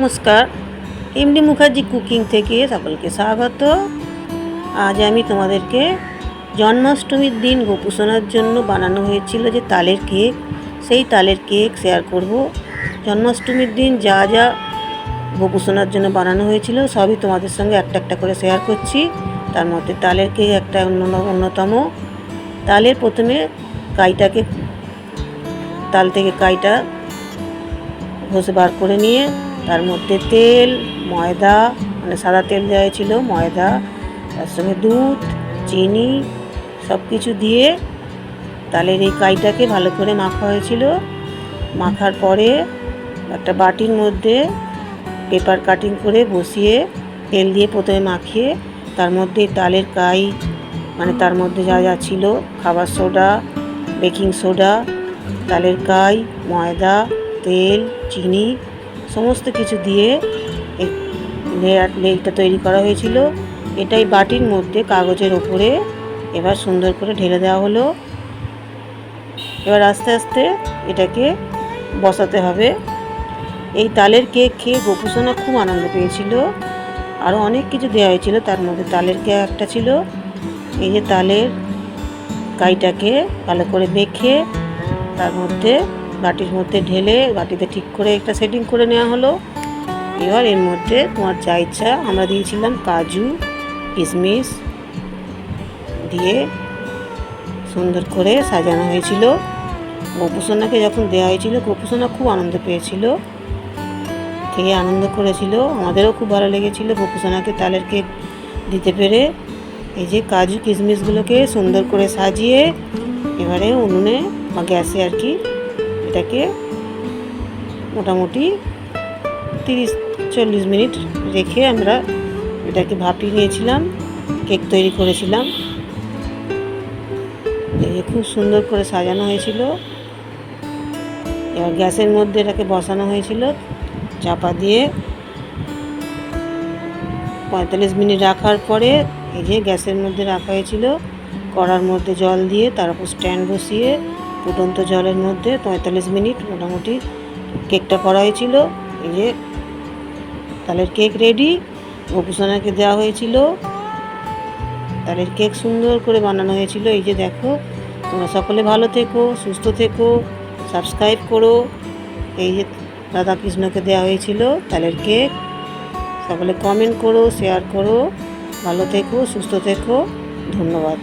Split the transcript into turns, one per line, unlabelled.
নমস্কার। MD Mukherjee cooking থেকে সকলকে স্বাগত। আজ আমি তোমাদেরকে জন্মাষ্টমীর দিন গোপুসোনার জন্য বানানো হয়েছিল যে তালের কেক। সেই তালের কেক শেয়ার করব। জন্মাষ্টমীর দিন যা যা গোপুসোনার জন্য বানানো হয়েছিল সবই তোমাদের সঙ্গে একটা একটা করে শেয়ার করছি। তার মধ্যে তালের কেক একটা অন্য অন্যতম। তালের প্রথমে কাইটাকে, তাল থেকে কাইটা ঘষে বার করে নিয়ে তার মধ্যে তেল, ময়দা মানে সাদা তেল দেওয়া ছিল ময়দা, তার সঙ্গে দুধ, চিনি সব কিছু দিয়ে তালের এই কাইটাকে ভালো করে মাখা হয়েছিল। মাখার পরে একটা বাটির মধ্যে পেপার কাটিং করে বসিয়ে তেল দিয়ে প্রথমে মাখিয়ে তার মধ্যে তালের কাই মানে তার মধ্যে যা যা ছিল, খাবার সোডা, বেকিং সোডা, তালের কাই, ময়দা, তেল, চিনি সমস্ত কিছু দিয়ে লেয়ার লেলটা তৈরি করা হয়েছিল। এটাই বাটির মধ্যে কাগজের ওপরে এবার সুন্দর করে ঢেলে দেওয়া হলো। এবার আস্তে আস্তে এটাকে বসাতে হবে। এই তালের কেক খেয়ে গোপুসোনা খুব আনন্দ পেয়েছিল। আরও অনেক কিছু দেওয়া হয়েছিল, তার মধ্যে তালের কেক একটা ছিল। এই যে তালের কাইটাকে ভালো করে মেখে তার মধ্যে বাটির মধ্যে ঢেলে বাটিতে ঠিক করে একটা সেটিং করে নেওয়া হলো। এবার এর মধ্যে তোমার যা ইচ্ছা, আমরা দিয়েছিলাম কাজু কিশমিশ দিয়ে সুন্দর করে সাজানো হয়েছিল। গোপুসোনাকে যখন দেওয়া হয়েছিল, গোপুসোনা খুব আনন্দ পেয়েছিল। খেয়ে আনন্দ করেছিল। আমাদেরও খুব ভালো লেগেছিল গোপুসোনাকে তালের কেক দিতে পেরে। এই যে কাজু কিশমিশগুলোকে সুন্দর করে সাজিয়ে এবারে উনুনে বা গ্যাসে আর কি এটাকে মোটামুটি তিরিশ চল্লিশ মিনিট রেখে আমরা এটাকে ভাপিয়ে নিয়েছিলাম, কেক তৈরি করেছিলাম। খুব সুন্দর করে সাজানো হয়েছিল। এবার গ্যাসের মধ্যে এটাকে বসানো হয়েছিল। চাপা দিয়ে পঁয়তাল্লিশ মিনিট রাখার পরে এই যে গ্যাসের মধ্যে রাখা হয়েছিল, কড়ার মধ্যে জল দিয়ে তার উপর স্ট্যান্ড বসিয়ে ফুটন্ত জলের মধ্যে পঁয়তাল্লিশ মিনিট মোটামুটি কেকটা করা হয়েছিল। এই যে তালের কেক রেডি গোপুসোনাকে দেওয়া হয়েছিল। তালের কেক সুন্দর করে বানানো হয়েছিল। এই যে দেখো, তোমরা সকলে ভালো থেকো, সুস্থ থেকো সাবস্ক্রাইব করো। এই যে রাধাকৃষ্ণকে দেওয়া হয়েছিল তালের কেক। সকলে কমেন্ট করো শেয়ার করো। ভালো থেকো, সুস্থ থেকো। ধন্যবাদ।